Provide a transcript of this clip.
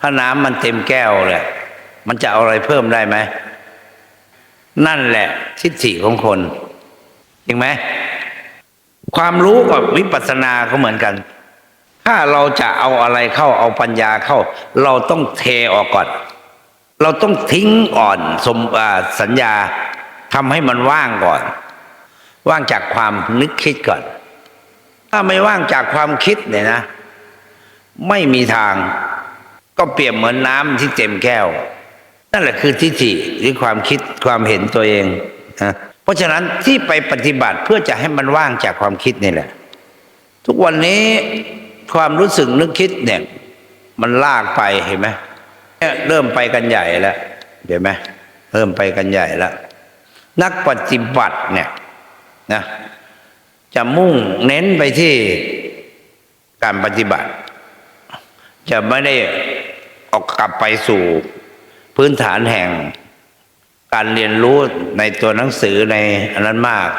ถ้าน้ำมันเต็มแก้วเลยมันจะเอาอะไรเพิ่มได้ไหม นั่นแหละ ทิฏฐิของคนจริงไหมความรู้กับวิปัสสนาก็เหมือนกัน ถ้าเราจะเอาอะไรเข้าเอาปัญญาเข้า เราต้องเทออกก่อน เราต้องทิ้งอ่อนสมสัญญาทำให้มันว่างก่อน ว่างจากความนึกคิดก่อน ถ้าไม่ว่างจากความคิดเนี่ยนะ ไม่มีทาง ก็เปรียบเหมือนน้ำที่เต็มแก้ว นั่นแหละคือทิฏฐิหรือความคิดความเห็นตัวเองนะเพราะฉะนั้นที่ไปปฏิบัติเพื่อจะให้มันว่างจากความคิดนี่แหละ ทุกวันนี้ความรู้สึกนึกคิดเนี่ยมันลากไปเห็นไหมเนี่ยเริ่มไปกันใหญ่แล้วเห็นไหมเริ่มไปกันใหญ่แล้วนักปฏิบัติเนี่ยนะจะมุ่งเน้นไปที่การปฏิบัติ จะไม่ได้ ออกกลับไปสู่พื้นฐานแห่งการเรียนรู้ในตัวหนังสือในอันนั้นมาก